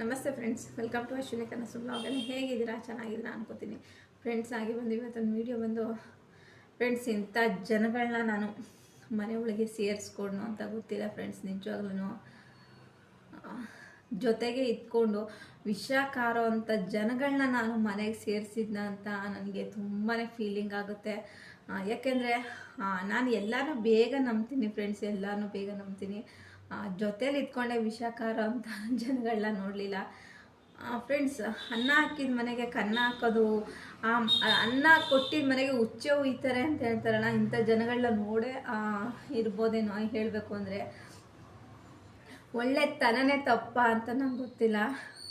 ನಮಸ್ತೆ friends welcome to Ashwini ಕನಸು ಬ್ಲಾಗಲ್ಲಿ ಹೇಗಿದ್ದೀರಾ? ಚೆನ್ನಾಗಿದ್ದೀರಾ ಅನ್ಕೋತೀನಿ. ಫ್ರೆಂಡ್ಸ್ ಆಗಿ ಬಂದು ಇವತ್ತೊಂದು ವೀಡಿಯೋ ಬಂದು ಫ್ರೆಂಡ್ಸ್ ಇಂಥ ಜನಗಳನ್ನ ನಾನು ಮನೆ ಒಳಗೆ ಸೇರಿಸ್ಕೊಂಡು ಅಂತ ಗೊತ್ತಿಲ್ಲ ಫ್ರೆಂಡ್ಸ್ ನಿಜವಾಗ್ಲೂ ಜೊತೆಗೆ ಇದ್ಕೊಂಡು ವಿಷ ಕಾರೋ ಅಂಥ ಜನಗಳನ್ನ ನಾನು ಮನೆಗೆ ಸೇರಿಸಿದ್ನ ಅಂತ ನನಗೆ ತುಂಬಾ ಫೀಲಿಂಗ್ ಆಗುತ್ತೆ. ಯಾಕೆಂದರೆ ನಾನು ಎಲ್ಲನೂ ಬೇಗ ನಂಬ್ತೀನಿ ಫ್ರೆಂಡ್ಸ್ ಎಲ್ಲನೂ ಬೇಗ ನಂಬ್ತೀನಿ. ಜೊತೇಲಿ ಇದ್ಕೊಂಡೆ ವಿಷಕಾರ ಅಂತ ಜನಗಳನ್ನ ನೋಡಲಿಲ್ಲ. ಫ್ರೆಂಡ್ಸ್ ಅನ್ನ ಹಾಕಿದ ಮನೆಗೆ ಕನ್ನ ಹಾಕೋದು, ಆ ಅನ್ನ ಕೊಟ್ಟಿದ ಮನೆಗೆ ಹುಚ್ಚೆ ಉಯ್ತಾರೆ ಅಂತ ಹೇಳ್ತಾರಲ್ಲ, ಇಂಥ ಜನಗಳನ್ನ ನೋಡೇ ಇರ್ಬೋದೇನೋ ಹೇಳಬೇಕು ಅಂದರೆ ಒಳ್ಳೆತನನೇ ತಪ್ಪ ಅಂತ ನಂಗೆ ಗೊತ್ತಿಲ್ಲ.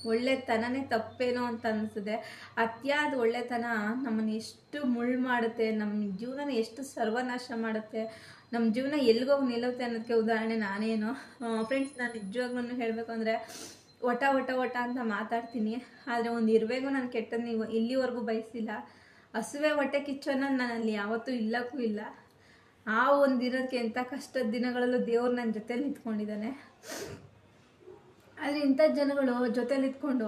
ಒಳ್ಳೆತನನೇ ತಪ್ಪೇನೋ ಅಂತ ಅನಿಸಿದೆ ಅತಿಯಾದ ಒಳ್ಳೆತನ ನಮ್ಮನ್ನು ಎಷ್ಟು ಮುಳ್ಳು ಮಾಡುತ್ತೆ, ನಮ್ಮ ಜೀವನನ ಎಷ್ಟು ಸರ್ವನಾಶ ಮಾಡುತ್ತೆ, ನಮ್ಮ ಜೀವನ ಎಲ್ಲಿಗೋಗಿ ನಿಲ್ಲುತ್ತೆ ಅನ್ನೋದಕ್ಕೆ ಉದಾಹರಣೆ ನಾನೇನು. ಫ್ರೆಂಡ್ಸ್ ನಾನು ನಿಜವಾಗ್ಲೂ ಹೇಳಬೇಕು ಅಂದರೆ ಒಟ ಒಟ ಒಟ ಅಂತ ಮಾತಾಡ್ತೀನಿ. ಆದರೆ ಒಂದು ಇರಬೇಕು ನಾನು ಕೆಟ್ಟದ್ದು ನೀವು ಇಲ್ಲಿವರೆಗೂ ಬಯಸಿಲ್ಲ. ಹಸುವೆ ಹೊಟ್ಟೆ ಕಿಚ್ಚೋನ ನಾನು ಅಲ್ಲಿ ಯಾವತ್ತೂ ಇಲ್ಲಕ್ಕೂ ಇಲ್ಲ. ಆ ಒಂದು ದಿನಕ್ಕೆ ಎಂಥ ಕಷ್ಟದ ದಿನಗಳಲ್ಲೂ ದೇವ್ರು ನನ್ನ ಜೊತೆ ನಿಂತ್ಕೊಂಡಿದ್ದಾನೆ. ಆದರೆ ಇಂಥ ಜನಗಳು ಜೊತೇಲಿ ಇದ್ಕೊಂಡು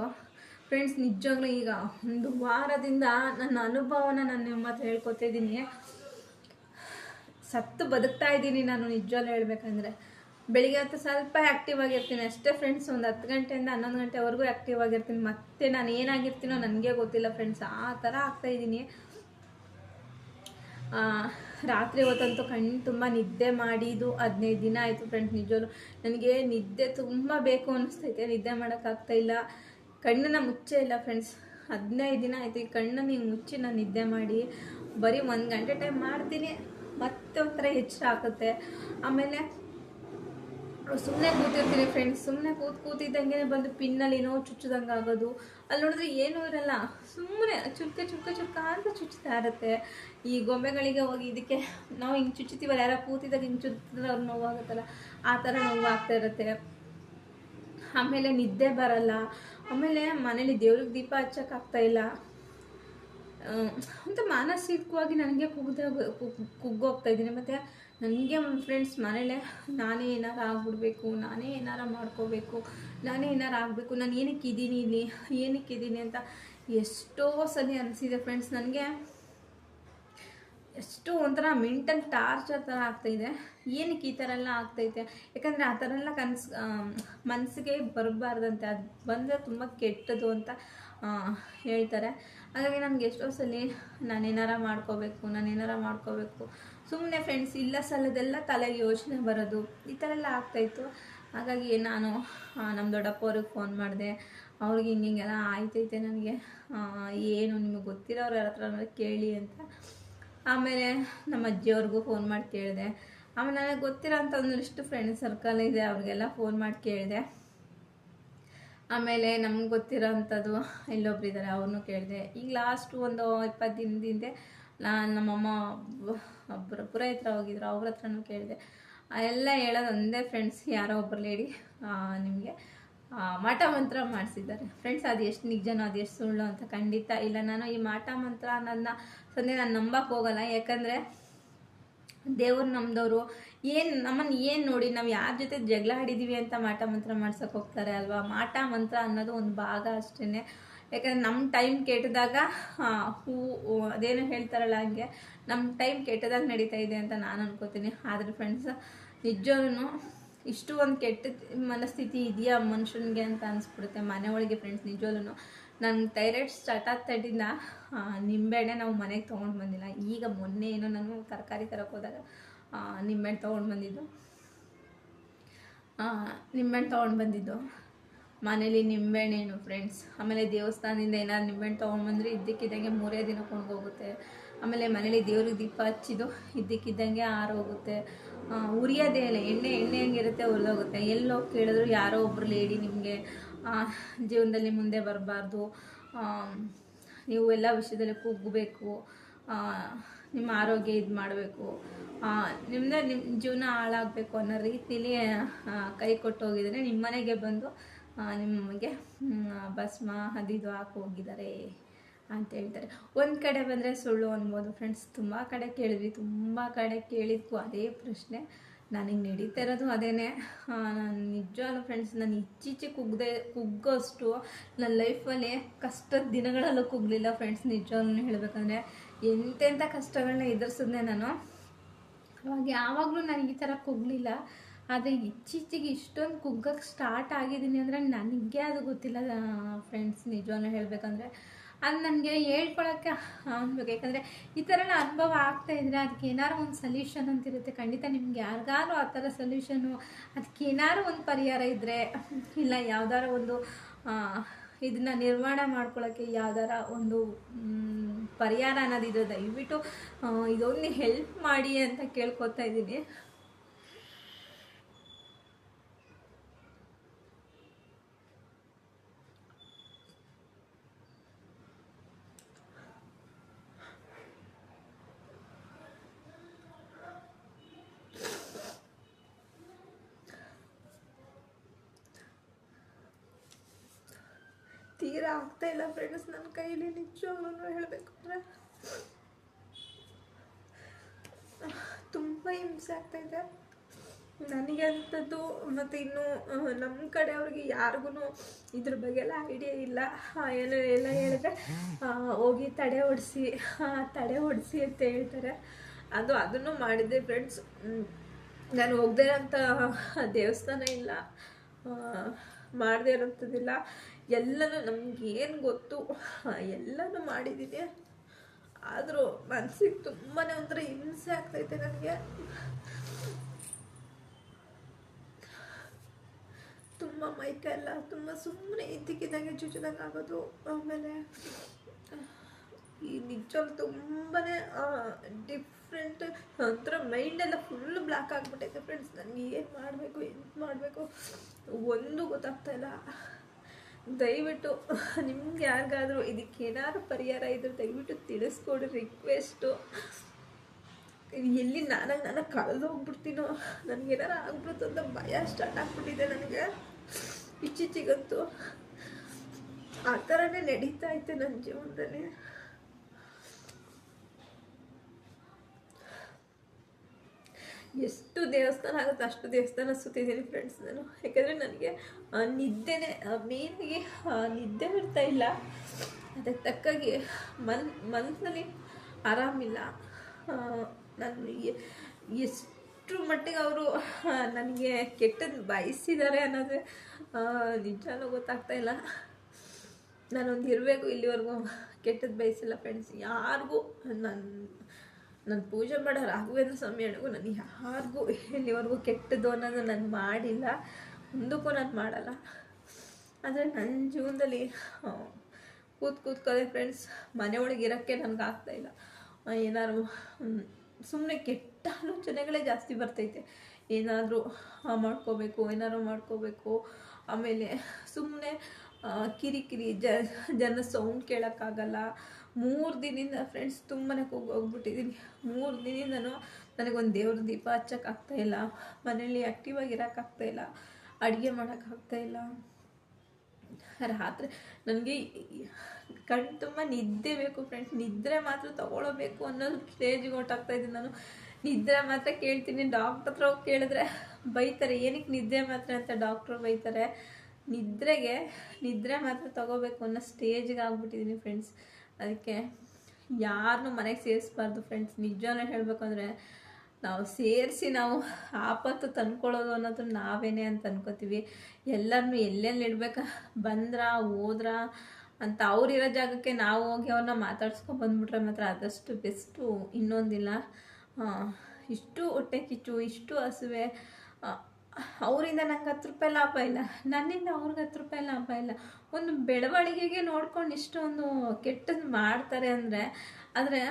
ಫ್ರೆಂಡ್ಸ್ ನಿಜವಾಗ್ಲೂ ಈಗ ಒಂದು ವಾರದಿಂದ ನನ್ನ ಅನುಭವನ ನಾನು ನಿಮ್ಮ ಹತ್ರ ಹೇಳ್ಕೊತಿದ್ದೀನಿ ಸತ್ತು ಬದುಕ್ತಾ ಇದ್ದೀನಿ ನಾನು ನಿಜವಾಗ್ಲೂ ಹೇಳಬೇಕಂದ್ರೆ. ಬೆಳಿಗ್ಗೆ ಹತ್ತು ಸ್ವಲ್ಪ ಆ್ಯಕ್ಟಿವ್ ಆಗಿರ್ತೀನಿ, ಅಷ್ಟೇ ಫ್ರೆಂಡ್ಸ್ ಒಂದು ಹತ್ತು ಗಂಟೆಯಿಂದ ಹನ್ನೊಂದು ಗಂಟೆವರೆಗೂ ಆ್ಯಕ್ಟಿವ್ ಆಗಿರ್ತೀನಿ. ಮತ್ತೆ ನಾನು ಏನಾಗಿರ್ತೀನೋ ನನಗೆ ಗೊತ್ತಿಲ್ಲ ಫ್ರೆಂಡ್ಸ್ ಆ ಥರ ಆಗ್ತಾಯಿದ್ದೀನಿ ರಾತ್ರಿ ಹೊತ್ತಂತೂ ಕಣ್ಣು ತುಂಬ ನಿದ್ದೆ ಮಾಡಿದ್ದು ಹದಿನೈದು ದಿನ ಆಯಿತು ಫ್ರೆಂಡ್ಸ್ ನಿಜವೂ ನನಗೆ ನಿದ್ದೆ ತುಂಬ ಬೇಕು ಅನ್ನಿಸ್ತೈತೆ ನಿದ್ದೆ ಮಾಡೋಕ್ಕಾಗ್ತಾ ಇಲ್ಲ. ಕಣ್ಣನ್ನು ಮುಚ್ಚೇ ಇಲ್ಲ ಫ್ರೆಂಡ್ಸ್ ಹದಿನೈದು ದಿನ ಆಯಿತು ಈ ಕಣ್ಣನ್ನು ಹಿಂಗೆ ಮುಚ್ಚಿ ನಾನು ನಿದ್ದೆ ಮಾಡಿ, ಬರೀ ಒಂದು ಗಂಟೆ ಟೈಮ್ ಮಾಡ್ತೀನಿ, ಮತ್ತೆ ಒಂಥರ ಎಚ್ಚರ ಆಗುತ್ತೆ. ಆಮೇಲೆ ಸುಮ್ಮನೆ ಕೂತಿರ್ತೀನಿ ಫ್ರೆಂಡ್ಸ್ ಸುಮ್ಮನೆ ಕೂತ್ ಕೂತಿದ್ದಂಗೆ ಬಂದು ಪಿನ್ನಲ್ಲಿ ಏನೋ ಚುಚ್ಚದಂಗೆ ಆಗೋದು ಅಲ್ಲಿ ನೋಡಿದ್ರೆ ಏನೂ ಇರಲ್ಲ. ಸುಮ್ಮನೆ ಚುಕ್ಕ ಚುಕ್ಕ ಚುಕ್ಕ ಅಂತ ಚುಚ್ಚುತ್ತಾ ಇರುತ್ತೆ. ಈ ಗೊಂಬೆಗಳಿಗೆ ಹೋಗಿ ಇದಕ್ಕೆ ನಾವು ಹಿಂಗೆ ಚುಚ್ಚುತ್ತೀವಲ್ಲ ಯಾರೋ ಕೂತಿದಾಗ ಹಿಂಗೆ ಚುಚ್ಚಿದ್ರೆ ಅವ್ರು ನೋವಾಗುತ್ತಲ್ಲ, ಆ ಥರ ನೋವು ಆಗ್ತಾ ಇರುತ್ತೆ. ಆಮೇಲೆ ನಿದ್ದೆ ಬರಲ್ಲ. ಆಮೇಲೆ ಮನೇಲಿ ದೇವ್ರಿಗೆ ದೀಪ ಹಚ್ಚೋಕ್ಕಾಗ್ತಾ ಇಲ್ಲ. ಅಂತ ಮಾನಸಿಕವಾಗಿ ನನಗೆ ಕುಗ್ದ ಕುಗ್ಗೋಗ್ತಾ ಇದ್ದೀನಿ. ಮತ್ತು ನನಗೆ ಫ್ರೆಂಡ್ಸ್ ಮನೇಲೆ ನಾನೇ ಏನಾರು ಆಗ್ಬಿಡ್ಬೇಕು, ನಾನೇ ಏನಾರ ಮಾಡ್ಕೋಬೇಕು, ನಾನೇ ಏನಾರು ಆಗಬೇಕು, ನಾನು ಏನಕ್ಕೆ ಇದ್ದೀನಿ ಇಲ್ಲಿ, ಏನಕ್ಕೆ ಇದ್ದೀನಿ ಅಂತ ಎಷ್ಟೋ ಸಲ ಅನಿಸಿದೆ ಫ್ರೆಂಡ್ಸ್ ನನಗೆ. ಎಷ್ಟು ಒಂಥರ ಮೆಂಟಲ್ ಟಾರ್ಚರ್ ಥರ ಆಗ್ತಾಯಿದೆ. ಏನಕ್ಕೆ ಈ ಥರ ಎಲ್ಲ ಆಗ್ತೈತೆ? ಯಾಕಂದರೆ ಆ ಥರ ಎಲ್ಲ ಕನ್ಸು ಮನಸ್ಸಿಗೆ ಬರಬಾರ್ದಂತೆ. ಅದು ಬಂದರೆ ತುಂಬ ಕೆಟ್ಟದು ಅಂತ ಹೇಳ್ತಾರೆ. ಹಾಗಾಗಿ ನನಗೆ ಎಷ್ಟೋ ಸಲ ನಾನು ನಾನೇನಾರ ಮಾಡ್ಕೋಬೇಕು ನಾನು ಏನಾರ ಮಾಡ್ಕೋಬೇಕು. ಸುಮ್ಮನೆ ಫ್ರೆಂಡ್ಸ್ ಇಲ್ಲ ಸಲದೆಲ್ಲ ತಲೆಗೆ ಯೋಚನೆ ಬರೋದು, ಈ ಥರ ಎಲ್ಲ ಆಗ್ತಾಯಿತ್ತು ಹಾಗಾಗಿ ನಾನು ನಮ್ಮ ದೊಡ್ಡಪ್ಪ ಅವ್ರಿಗೆ ಫೋನ್ ಮಾಡಿದೆ. ಅವ್ರಿಗೆ ಹಿಂಗೆ ಹಿಂಗೆಲ್ಲ ಆಯ್ತೈತೆ ನನಗೆ. ಏನು ನಿಮಗೆ ಗೊತ್ತಿರೋರ ಹತ್ರ ಕೇಳಿ ಅಂತ. ಆಮೇಲೆ ನಮ್ಮ ಅಜ್ಜಿಯವ್ರಿಗೂ ಫೋನ್ ಮಾಡಿ ಕೇಳಿದೆ. ಆಮೇಲೆ ನನಗೆ ಗೊತ್ತಿರೋ ಅಂಥ ಒಂದಿಷ್ಟು ಫ್ರೆಂಡ್ ಸರ್ಕಲ್ ಇದೆ, ಅವ್ರಿಗೆಲ್ಲ ಫೋನ್ ಮಾಡಿ ಕೇಳಿದೆ. ಆಮೇಲೆ ನಮ್ಗೆ ಗೊತ್ತಿರೋ ಅಂಥದ್ದು ಇಲ್ಲೊಬ್ರು ಇದ್ದಾರೆ ಅವ್ರನ್ನೂ ಕೇಳಿದೆ. ಈಗ ಲಾಸ್ಟು ಒಂದು ಇಪ್ಪತ್ತು ದಿನದ ಹಿಂದೆ ನಾನು ನಮ್ಮಮ್ಮ ಒಬ್ಬರು ಪುರೋಹಿತ್ರ ಹೋಗಿದ್ರು, ಅವ್ರ ಹತ್ರನೂ ಕೇಳಿದೆ. ಎಲ್ಲ ಹೇಳೋದು ಒಂದೇ ಫ್ರೆಂಡ್ಸ್ ಯಾರೋ ಒಬ್ಬರು ಲೇಡಿ ನಿಮಗೆ ಮಾಟ ಮಂತ್ರ ಮಾಡಿಸಿದ್ದಾರೆ. ಫ್ರೆಂಡ್ಸ್ ಅದು ಎಷ್ಟು ನಿಜನೋ ಅದು ಎಷ್ಟು ಸುಳ್ಳು ಅಂತ ಖಂಡಿತ ಇಲ್ಲ. ನಾನು ಈ ಮಾಟ ಮಂತ್ರ ಅನ್ನೋದನ್ನ ಸಂದೇ ನಾನು ನಂಬಕ್ಕೆ ಹೋಗಲ್ಲ. ಯಾಕಂದರೆ ದೇವ್ರು ನಮ್ದವರು ಏನು ನಮ್ಮನ್ನು ಏನು ನೋಡಿ, ನಾವು ಯಾರ ಜೊತೆ ಜಗಳ ಆಡಿದ್ದೀವಿ ಅಂತ ಮಾಟ ಮಂತ್ರ ಮಾಡ್ಸೋಕೆ ಹೋಗ್ತಾರೆ ಅಲ್ವಾ? ಮಾಟ ಮಂತ್ರ ಅನ್ನೋದು ಒಂದು ಭಾಗ ಅಷ್ಟೇ ಯಾಕಂದ್ರೆ ನಮ್ಮ ಟೈಮ್ ಕೆಟ್ಟದಾಗ, ಹೂ ಅದೇನು ಹೇಳ್ತಾರಲ್ಲ ಹಂಗೆ ನಮ್ಮ ಟೈಮ್ ಕೆಟ್ಟದಾಗ ನಡೀತಾ ಇದೆ ಅಂತ ನಾನು ಅನ್ಕೋತೀನಿ. ಆದರೆ ಫ್ರೆಂಡ್ಸ್ ನಿಜವೂ ಇಷ್ಟು ಒಂದು ಕೆಟ್ಟ ಮನಸ್ಥಿತಿ ಇದೆಯಾ ಮನುಷ್ಯನಿಗೆ ಅಂತ ಅನಿಸ್ಬಿಡುತ್ತೆ. ಮನೆ ಒಳಗೆ ಫ್ರೆಂಡ್ಸ್ ನಿಜವೂ ನನ್ನ ಥೈರಾಯ್ಡ್ ಸ್ಟಾರ್ಟ್ ಆಗ್ತಾಡಿಂದ ನಿಂಬೆಹಣ್ಣೆ ನಾವು ಮನೆಗೆ ತೊಗೊಂಡು ಬಂದಿಲ್ಲ. ಈಗ ಮೊನ್ನೆ ಏನೋ ನಾನು ತರಕಾರಿ ತರಕ್ಕೆ ಹೋದಾಗ ಆ, ನಿಂಬೆಹಣ್ಣು ತೊಗೊಂಡು ಬಂದಿದ್ದು? ನಿಂಬೆಹಣ್ಣು ತೊಗೊಂಡು ಬಂದಿದ್ದು? ಮನೇಲಿ ನಿಂಬೆಹಣ್ಣೇನು ಫ್ರೆಂಡ್ಸ್ ಆಮೇಲೆ ದೇವಸ್ಥಾನದಿಂದ ಏನಾದ್ರು ನಿಂಬೆಹಣ್ಣು ತೊಗೊಂಡ್ಬಂದ್ರೆ ಇದ್ದಕ್ಕಿದ್ದಂಗೆ ಮೂರೇ ದಿನ ಹೋಗುತ್ತೆ ಆಮೇಲೆ ಮನೇಲಿ ದೇವ್ರಿಗೆ ದೀಪ ಹಚ್ಚಿದ್ದು ಇದ್ದಕ್ಕಿದ್ದಂಗೆ ಆರೋಗುತ್ತೆ ಹೋಗುತ್ತೆ. ಉರಿಯೋದೇ ಇಲ್ಲ ಎಣ್ಣೆ ಎಣ್ಣೆ ಹೆಂಗಿರುತ್ತೆ ಉರಿದೋಗುತ್ತೆ. ಎಲ್ಲೋ ಕೇಳಿದ್ರು ಯಾರೋ ಒಬ್ರು ಲೇಡಿ ನಿಮಗೆ ಜೀವನದಲ್ಲಿ ಮುಂದೆ ಬರಬಾರ್ದು. ನೀವು ಎಲ್ಲ ವಿಷಯದಲ್ಲಿ ಕುಗ್ಗಬೇಕು ನಿಮ್ಮ ಆರೋಗ್ಯ ಇದು ಮಾಡಬೇಕು. ನಿಮ್ಮದೇ ನಿಮ್ಮ ಜೀವನ ಹಾಳಾಗಬೇಕು ಅನ್ನೋ ರೀತಿಲಿ ಕೈ ಕೊಟ್ಟು ಹೋಗಿದ್ದಾರೆ ನಿಮ್ಮ ಮನೆಗೆ ಬಂದು ನಿಮಗೆ ಭಸ್ಮ ಅದಿದು ಹಾಕಿ ಹೋಗಿದ್ದಾರೆ ಅಂತ ಹೇಳ್ತಾರೆ. ಒಂದು ಕಡೆ ಬಂದರೆ ಸುಳ್ಳು ಅನ್ಬೋದು. ಫ್ರೆಂಡ್ಸ್ ತುಂಬ ಕಡೆ ಕೇಳಿದ್ವಿ. ತುಂಬ ಕಡೆ ಕೇಳಿದ್ಕು. ಅದೇ ಪ್ರಶ್ನೆ. ನನಗೆ ನಡೀತಾ ಇರೋದು ಅದೇನೆ. ನಾನು ನಿಜವಾಗ್ಲೂ ಫ್ರೆಂಡ್ಸ್ ನಾನು ಇಚ್ಚಿಚ್ಚಿ ಕುಗ್ದೆ, ಕುಗ್ಗೋಷ್ಟು ನನ್ನ ಲೈಫಲ್ಲಿ ಕಷ್ಟದ ದಿನಗಳಲ್ಲೂ ಕುಗ್ಲಿಲ್ಲ ಫ್ರೆಂಡ್ಸ್ ನಿಜವಾಗ್ಲೂ ಹೇಳಬೇಕಂದ್ರೆ. ಎಂತೆಂಥ ಕಷ್ಟಗಳನ್ನ ಎದುರಿಸಿದ್ನೆ ನಾನು. ಅವಾಗ ಯಾವಾಗಲೂ ನನಗೆ ಈ ಥರ ಕುಗ್ಲಿಲ್ಲ. ಆದರೆ ಇತ್ತೀಚೆಗೆ ಇಷ್ಟೊಂದು ಕುಗ್ಗಕ್ಕೆ ಸ್ಟಾರ್ಟ್ ಆಗಿದ್ದೀನಿ ಅಂದರೆ ನನಗೆ ಅದು ಗೊತ್ತಿಲ್ಲ ಫ್ರೆಂಡ್ಸ್ ನಿಜವಾಗ್ಲೂ ಹೇಳಬೇಕಂದ್ರೆ. ಅದು ನನಗೆ ಹೇಳ್ಕೊಳಕ್ಕೆ ಅನ್ಬೇಕು ಯಾಕಂದರೆ ಈ ಥರ ಅನುಭವ ಆಗ್ತಾ ಇದ್ದರೆ ಅದಕ್ಕೆ ಏನಾರು ಒಂದು ಸೊಲ್ಯೂಷನ್ ಅಂತಿರುತ್ತೆ ಖಂಡಿತ ನಿಮ್ಗೆ ಯಾರಿಗಾರು ಆ ಥರ ಸೊಲ್ಯೂಷನು ಅದಕ್ಕೆ ಏನಾದ್ರು ಒಂದು ಪರಿಹಾರ ಇದ್ದರೆ ಇಲ್ಲ ಯಾವ್ದಾರ ಒಂದು ಇದನ್ನ ನಿರ್ಮಾಣ ಮಾಡ್ಕೊಳ್ಳೋಕ್ಕೆ ಯಾವ್ದಾರ ಒಂದು ಪರಿಹಾರ ಅನ್ನೋದಿದ್ರೆ ದಯವಿಟ್ಟು ಇದೊಂದು ಹೆಲ್ಪ್ ಮಾಡಿ ಅಂತ ಕೇಳ್ಕೊತಾ ಇದ್ದೀನಿ. ತೀರಾ ಆಗ್ತಾ ಇಲ್ಲ ಫ್ರೆಂಡ್ಸ್ ನನ್ನ ಕೈಲಿ ನಿಜವಾಗ್ಲೂ ಹೇಳಬೇಕು ಅಂದರೆ ತುಂಬ ಹಿಂಸೆ ಆಗ್ತಾ ಇದೆ. ನನಗೆ ಅಂಥದ್ದು ಮತ್ತು ಇನ್ನು ನಮ್ಮ ಕಡೆ ಅವ್ರಿಗೆ ಯಾರಿಗೂ ಇದ್ರ ಬಗ್ಗೆ ಎಲ್ಲ ಐಡಿಯಾ ಇಲ್ಲ ಏನು ಎಲ್ಲ ಹೇಳಿದ್ರೆ ಹೋಗಿ ತಡೆ ಹೊಡಿಸಿ ತಡೆ ಹೊಡಿಸಿ ಅಂತ ಹೇಳ್ತಾರೆ. ಅದು ಅದನ್ನು ಮಾಡಿದ್ದೆ ಫ್ರೆಂಡ್ಸ್ ನಾನು ಹೋಗದೇ ಇರೋಂಥ ದೇವಸ್ಥಾನ ಇಲ್ಲ. ಮಾಡದೇ ಇರೋಂಥದ್ದಿಲ್ಲ. ಎಲ್ಲನೂ ನಮ್ಗೆ ಏನು ಗೊತ್ತು? ಎಲ್ಲನೂ ಮಾಡಿದ್ದೀನಿ ಆದರೂ ಮನಸ್ಸಿಗೆ ತುಂಬಾ ಒಂಥರ ಹಿಂಸೆ ಆಗ್ತೈತೆ ನನಗೆ. ತುಂಬ ಮೈಕೆಲ್ಲ ತುಂಬ ಸುಮ್ಮನೆ ಇದ್ದಕ್ಕಿದ್ದಂಗೆ ಚುಚ್ಚಿದಂಗೆ ಆಗೋದು ಆಮೇಲೆ. ಈ ನಿಜವಾಗ್ಲೂ ತುಂಬಾ ಡಿಫ್ರೆಂಟ್ ಒಂಥರ ಮೈಂಡೆಲ್ಲ ಫುಲ್ ಬ್ಲ್ಯಾಕ್ ಆಗಿಬಿಟ್ಟೈತೆ ಫ್ರೆಂಡ್ಸ್ ನನಗೆ ಏನು ಮಾಡಬೇಕು, ಎಂತ ಮಾಡಬೇಕು? ಒಂದು ಗೊತ್ತಾಗ್ತಾ ಇಲ್ಲ. ದಯವಿಟ್ಟು ನಿಮ್ಗೆ ಯಾರಿಗಾದರೂ ಇದಕ್ಕೆ ಏನಾದ್ರು ಪರಿಹಾರ ಇದ್ರೆ ದಯವಿಟ್ಟು ತಿಳಿಸ್ಕೊಡಿ ರಿಕ್ವೆಸ್ಟು ಎಲ್ಲಿ ನಾನಾಗ ನಾನು ಕಳೆದು ಹೋಗ್ಬಿಡ್ತೀನೋ ನನಗೇನಾರು ಆಗ್ಬಿಡುತ್ತೋ ಅಂತ ಭಯ ಸ್ಟಾರ್ಟ್ ಆಗ್ಬಿಟ್ಟಿದೆ ನನಗೆ. ಇಚ್ಚಿಚ್ಚಿಗಂತೂ ಆ ಥರನೇ ನಡೀತಾ ಐತೆ ನನ್ನ ಜೀವನದಲ್ಲಿ. ಎಷ್ಟು ದೇವಸ್ಥಾನ ಆಗುತ್ತೆ ಅಷ್ಟು ದೇವಸ್ಥಾನ ಸುತ್ತಿದ್ದೀನಿ ಫ್ರೆಂಡ್ಸ್ ನಾನು. ಯಾಕಂದರೆ ನನಗೆ ನಿದ್ದೆನೆ ಮೇನಾಗಿ ನಿದ್ದೆ ಬರ್ತಾ ಇಲ್ಲ. ಅದಕ್ಕೆ ತಕ್ಕಾಗಿ ಮನ್ ಮನಸ್ಸಿನಲ್ಲಿ ಆರಾಮಿಲ್ಲ. ನಾನು ಎಷ್ಟು ಮಟ್ಟಿಗೆ ಅವರು ನನಗೆ ಕೆಟ್ಟದ್ದು ಬಯಸಿದ್ದಾರೆ ಅನ್ನೋದೇ ನಿಜನೂ ಗೊತ್ತಾಗ್ತಾ ಇಲ್ಲ. ನಾನೊಂದು ಇರಬೇಕು ಇಲ್ಲಿವರೆಗೂ. ಕೆಟ್ಟದ್ದು ಬಯಸಿಲ್ಲ ಫ್ರೆಂಡ್ಸ್ ಯಾರಿಗೂ ನನ್ನ ನಾನು ಪೂಜೆ ಮಾಡೋ ರಾಘವೇಂದ್ರ ಸ್ವಾಮಿ ಅಣ್ಣಗೂ ನಾನು ಯಾರಿಗೂ ಇಲ್ಲಿವರೆಗೂ ಕೆಟ್ಟದ್ದು ಅನ್ನೋದು ನಾನು ಮಾಡಿಲ್ಲ ಮುಂದಕ್ಕೂ ನಾನು ಮಾಡಲ್ಲ. ಆದರೆ ನನ್ನ ಜೀವನದಲ್ಲಿ ಕೂತ್ ಕೂತ್ಕೊಳ್ಳಿ ಫ್ರೆಂಡ್ಸ್ ಮನೆ ಒಳಗೆ ಇರೋಕ್ಕೆ ನನಗೆ ಆಗ್ತಾಯಿಲ್ಲ ಏನಾದ್ರು ಸುಮ್ಮನೆ ಕೆಟ್ಟ ಆಲೋಚನೆಗಳೇ ಜಾಸ್ತಿ ಬರ್ತೈತೆ. ಏನಾದರೂ ಮಾಡ್ಕೋಬೇಕು, ಏನಾದ್ರು ಮಾಡ್ಕೋಬೇಕು. ಆಮೇಲೆ ಸುಮ್ಮನೆ ಕಿರಿಕಿರಿ ಜನ ಸೌಂಡ್ ಕೇಳೋಕ್ಕಾಗಲ್ಲ. ಮೂರು ದಿನದಿಂದ ಫ್ರೆಂಡ್ಸ್ ತುಂಬಾ ಹೋಗ್ಬಿಟ್ಟಿದ್ದೀನಿ ಮೂರು ದಿನದಿಂದನೂ ನನಗೊಂದು ದೇವ್ರ ದೀಪ ಹಚ್ಚೋಕ್ಕಾಗ್ತಾ ಇಲ್ಲ. ಮನೇಲಿ ಆ್ಯಕ್ಟಿವ್ ಆಗಿರೋಕ್ಕಾಗ್ತಾ ಇಲ್ಲ. ಅಡುಗೆ ಮಾಡೋಕ್ಕಾಗ್ತಾ ಇಲ್ಲ. ರಾತ್ರಿ ನನಗೆ ಕಣ್ ತುಂಬ ನಿದ್ದೆ ಬೇಕು ಫ್ರೆಂಡ್ಸ್ ನಿದ್ರೆ ಮಾತ್ರ ತಗೊಳ್ಳಬೇಕು ಅನ್ನೋದು ಸ್ಟೇಜ್ಗೆ ಹೊಟ್ಟಾಗ್ತಾ ಇದ್ದೀನಿ ನಾನು. ನಿದ್ರೆ ಮಾತ್ರ ಕೇಳ್ತೀನಿ. ಡಾಕ್ಟ್ರ್ ಹತ್ರ ಹೋಗಿ ಕೇಳಿದ್ರೆ ಬೈತಾರೆ. ಏನಕ್ಕೆ ನಿದ್ದೆ ಮಾತ್ರ ಅಂತ ಡಾಕ್ಟ್ರು ಬೈತಾರೆ. ನಿದ್ರೆಗೆ ನಿದ್ರೆ ಮಾತ್ರ ತಗೋಬೇಕು ಅನ್ನೋ ಸ್ಟೇಜ್ಗೆ ಆಗ್ಬಿಟ್ಟಿದ್ದೀನಿ ಫ್ರೆಂಡ್ಸ್ ಅದಕ್ಕೆ ಯಾರನ್ನು ಮನೆಗೆ ಸೇರಿಸ್ಬಾರ್ದು ಫ್ರೆಂಡ್ಸ್ ನಿಜವನ್ನ ಹೇಳಬೇಕು ಅಂದರೆ ನಾವು ಸೇರಿಸಿ ನಾವು ಆಪತ್ತು ತಂದ್ಕೊಳ್ಳೋದು ಅನ್ನೋದು ನಾವೇನೆ ಅಂತ ಅನ್ಕೋತೀವಿ. ಎಲ್ಲರನ್ನೂ ಎಲ್ಲೆಲ್ಲಿ ಇಡ್ಬೇಕ? ಬಂದ್ರ, ಹೋದ್ರ ಅಂತ ಅವ್ರಿರೋ ಜಾಗಕ್ಕೆ ನಾವು ಹೋಗಿ ಅವ್ರನ್ನ ಮಾತಾಡ್ಸ್ಕೊಂಡು ಬಂದ್ಬಿಟ್ರೆ ಮಾತ್ರ ಆದಷ್ಟು ಬೆಸ್ಟು ಇನ್ನೊಂದಿಲ್ಲ. ಇಷ್ಟು ಹೊಟ್ಟೆ ಕಿಚ್ಚು, ಇಷ್ಟು ಹಸುವೆ ಅವರಿಂದ ನಂಗೆ ಹತ್ತು ರೂಪಾಯಿ ಲಾಭ ಇಲ್ಲ. ನನ್ನಿಂದ ಅವ್ರಿಗೆ ಹತ್ತು ರೂಪಾಯಿ ಲಾಭ ಇಲ್ಲ. ಒಂದು ಬೆಳವಣಿಗೆಗೆ ನೋಡ್ಕೊಂಡು ಇಷ್ಟೊಂದು ಕೆಟ್ಟದ್ದು ಮಾಡ್ತಾರೆ ಅಂದರೆ, ಆದರೆ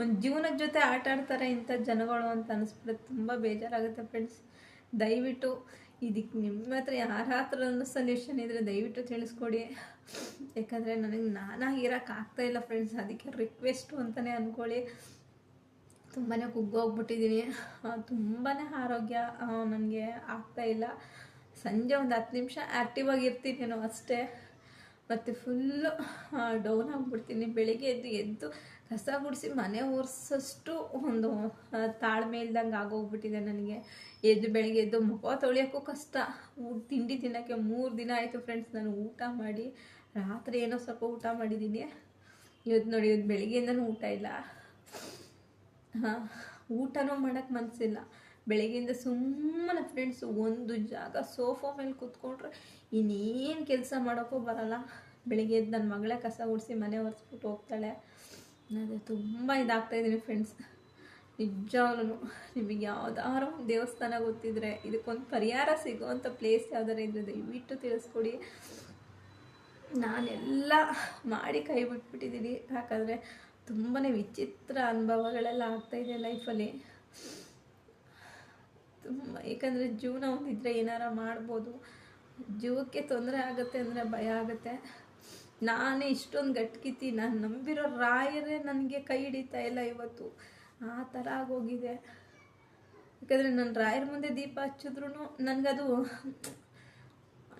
ಒಂದು ಜೀವನದ ಜೊತೆ ಆಟ ಆಡ್ತಾರೆ ಇಂಥ ಜನಗಳು ಅಂತ ಅನಿಸ್ಬಿಡೋದು ತುಂಬ ಬೇಜಾರಾಗುತ್ತೆ ಫ್ರೆಂಡ್ಸ್ ದಯವಿಟ್ಟು ಇದಕ್ಕೆ ನಿಮ್ಮ ಹತ್ರ ಯಾರ ಸೊಲ್ಯೂಷನ್ ಇದ್ದರೆ ದಯವಿಟ್ಟು ತಿಳಿಸ್ಕೊಡಿ. ಯಾಕಂದರೆ ನನಗೆ ನಾನಾಗಿ ಇರೋಕ್ಕಾಗ್ತಾ ಇಲ್ಲ ಫ್ರೆಂಡ್ಸ್ ಅದಕ್ಕೆ ರಿಕ್ವೆಸ್ಟು ಅಂತಲೇ ಅಂದ್ಕೊಳ್ಳಿ ತುಂಬಾ ಕುಗ್ಗೋಗ್ಬಿಟ್ಟಿದ್ದೀನಿ ತುಂಬಾ ಆರೋಗ್ಯ ನನಗೆ ಆಗ್ತಾ ಇಲ್ಲ. ಸಂಜೆ ಒಂದು ಹತ್ತು ನಿಮಿಷ ಆ್ಯಕ್ಟಿವ್ ಆಗಿರ್ತೀನೇನೋ ಅಷ್ಟೇ. ಮತ್ತು ಫುಲ್ಲು ಡೌನ್ ಆಗಿಬಿಡ್ತೀನಿ. ಬೆಳಿಗ್ಗೆ ಎದ್ದು ಎದ್ದು ಕಸ ಗುಡಿಸಿ ಮನೆ ಒರೆಸೋಷ್ಟು ಒಂದು ತಾಳ್ಮೆ ಇಲ್ದಂಗೆ ಆಗೋಗ್ಬಿಟ್ಟಿದೆ ನನಗೆ. ಎದ್ದು ಬೆಳಿಗ್ಗೆ ಎದ್ದು ಮುಖ ತೊಳೆಯೋಕ್ಕೂ ಕಷ್ಟ. ತಿಂಡಿ ತಿನ್ನೋಕ್ಕೆ ಮೂರು ದಿನ ಆಯಿತು ಫ್ರೆಂಡ್ಸ್ ನಾನು ಊಟ ಮಾಡಿ. ರಾತ್ರಿ ಏನೋ ಸ್ವಲ್ಪ ಊಟ ಮಾಡಿದ್ದೀನಿ ಇವತ್ತು ನೋಡಿ ಇವತ್ತು ಬೆಳಿಗ್ಗೆಯಿಂದನೂ ಊಟ ಇಲ್ಲ. ಊಟನೂ ಮಾಡೋಕ್ಕೆ ಮನಸ್ಸಿಲ್ಲ ಬೆಳಗ್ಗೆಯಿಂದ ಸುಮ್ಮನೆ ಫ್ರೆಂಡ್ಸ್ ಒಂದು ಜಾಗ ಸೋಫಾ ಮೇಲೆ ಕೂತ್ಕೊಂಡ್ರೆ ಇನ್ನೇನು ಕೆಲಸ ಮಾಡೋಕ್ಕೂ ಬರಲ್ಲ. ಬೆಳಗ್ಗೆ ಎದ್ದು ನನ್ನ ಮಗಳೇ ಕಸ ಗುಡಿಸಿ ಮನೆ ಒರೆಸ್ಬಿಟ್ಟು ಹೋಗ್ತಾಳೆ. ಅದೇ ತುಂಬ ಇದಾಗ್ತಾ ಇದ್ದೀನಿ ಫ್ರೆಂಡ್ಸ್ ನಿಜವಾಗ್ಲೂ ನಿಮಗೆ ಯಾವ್ದಾರು ದೇವಸ್ಥಾನ ಗೊತ್ತಿದ್ರೆ ಇದಕ್ಕೊಂದು ಪರಿಹಾರ ಸಿಗುವಂಥ ಪ್ಲೇಸ್ ಯಾವ್ದಾರು ಇದ್ರೆ ದಯವಿಟ್ಟು ತಿಳಿಸ್ಕೊಡಿ. ನಾನೆಲ್ಲ ಮಾಡಿ ಕೈ ಬಿಟ್ಬಿಟ್ಟಿದ್ದೀನಿ ಯಾಕಂದರೆ ತುಂಬಾ ವಿಚಿತ್ರ ಅನುಭವಗಳೆಲ್ಲ ಆಗ್ತಾಯಿದೆ ಲೈಫಲ್ಲಿ. ತುಂಬ, ಏಕೆಂದರೆ ಜೀವನ ಒಂದಿದ್ರೆ ಏನಾರ ಮಾಡ್ಬೋದು. ಜೀವಕ್ಕೆ ತೊಂದರೆ ಆಗುತ್ತೆ ಅಂದರೆ ಭಯ ಆಗುತ್ತೆ. ನಾನೇ ಇಷ್ಟೊಂದು ಗಟ್ಕಿತಿ, ನಾನು ನಂಬಿರೋ ರಾಯರೇ ನನಗೆ ಕೈ ಹಿಡಿತಾ ಇಲ್ಲ ಇವತ್ತು. ಆ ಥರ ಆಗೋಗಿದೆ. ಯಾಕಂದರೆ ನನ್ನ ರಾಯರ ಮುಂದೆ ದೀಪ ಹಚ್ಚಿದ್ರು ನನಗದು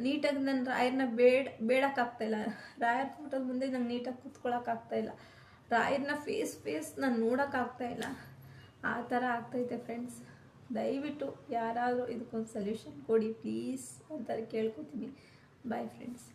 ನೀಟಾಗಿ ನನ್ನ ರಾಯರನ್ನ ಬೇಡ ಬೇಡಕ್ಕಾಗ್ತಾಯಿಲ್ಲ ರಾಯರ ಫೋಟೋದ ಮುಂದೆ ನಂಗೆ ನೀಟಾಗಿ ಕೂತ್ಕೊಳ್ಳೋಕ್ಕಾಗ್ತಾಯಿಲ್ಲ ರಾಯರನ್ನ ಫೇಸ್ ಫೇಸ್ ನಾನು ನೋಡೋಕ್ಕಾಗ್ತಾ ಇಲ್ಲ. ಆ ಥರ ಆಗ್ತೈತೆ ಫ್ರೆಂಡ್ಸ್ ದಯವಿಟ್ಟು ಯಾರಾದರೂ ಇದಕ್ಕೊಂದು ಸೊಲ್ಯೂಷನ್ ಕೊಡಿ ಪ್ಲೀಸ್ ಅಂತ ಕೇಳ್ಕೊತೀನಿ. Bye friends